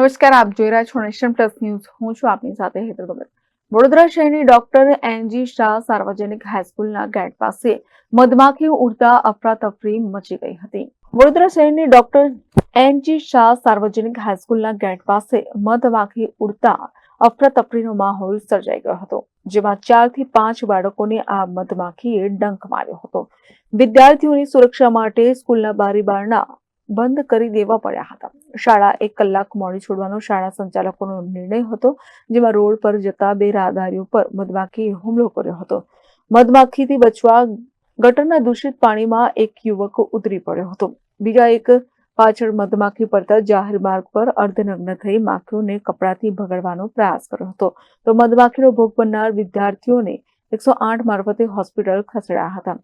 નમસ્કાર, આપ જોઈ રહ્યા છો નેશન પ્લસ ન્યૂઝ. હું છું આપની સાથે હેતર ભગત વડોદરા શહેરની ડોક્ટર એનજી શાહ સાર્વજનિક હાઈસ્કૂલના ગેટ પાસે મધમાખી ઉડતા અફરાતફરી મચી ગઈ હતી. વડોદરા શહેરની ડોક્ટર એનજી શાહ સાર્વજનિક હાઈસ્કૂલના ગેટ પાસે મધમાખી ઉડતા અફરાતફરીનો માહોલ સર્જાઈ ગયો હતો, જેમાં ચારથી પાંચ બાળકોને આ મધમાખીએ ડંખ માર્યો હતો. વિદ્યાર્થીઓની સુરક્ષા માટે સ્કૂલના બારી બારણા બંધ કરી દેવા પડ્યા હતા. શાળા એક કલાક મોડી છોડવાનો શાળા સંચાલકોનો નિર્ણય હતો, જેમાં રોડ પર જતા બે રાહદારીઓ પર મધમાખીએ હુમલો કર્યો હતો. મધમાખીથી બચવા ગટરના દૂષિત પાણીમાં એક યુવક ઉતરી પડ્યો હતો. બીજા એક પાછળ મધમાખી પડતા જાહેર માર્ગ પર અર્ધનગ્ન થઈ માખીઓને કપડાથી ભગાડવાનો પ્રયાસ કર્યો હતો. તો મધમાખીનો ભોગ બનનાર વિદ્યાર્થીઓને એકસો આઠ મારફતે હોસ્પિટલ ખસેડાયા હતા.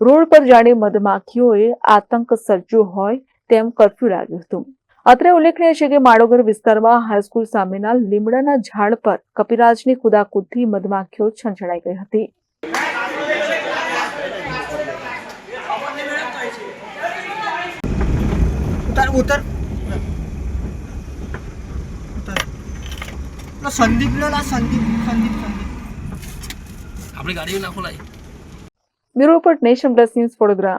રોડ પર જાણે મધમાખીઓએ આતંક સર્જ્યો હોય તેમ કર્ફ્યુ લાગ્યું હતું. અત્રે ઉલ્લેખનીય છે કે માળોગર વિસ્તારમાં હાઈસ્કૂલ સામેના લીમડાના ઝાડ પર કપિરાજની કુદાકુદથી મધમાખીઓ છંછડાઈ ગઈ હતી. ઉતાર ઉતાર. ઉતાર. પેલો સંદીપ સંદીપ સંદીપ સંદીપ. આપણી ગાડીઓ નાખો લાઈ bureau report Nation Plus news Vadodara.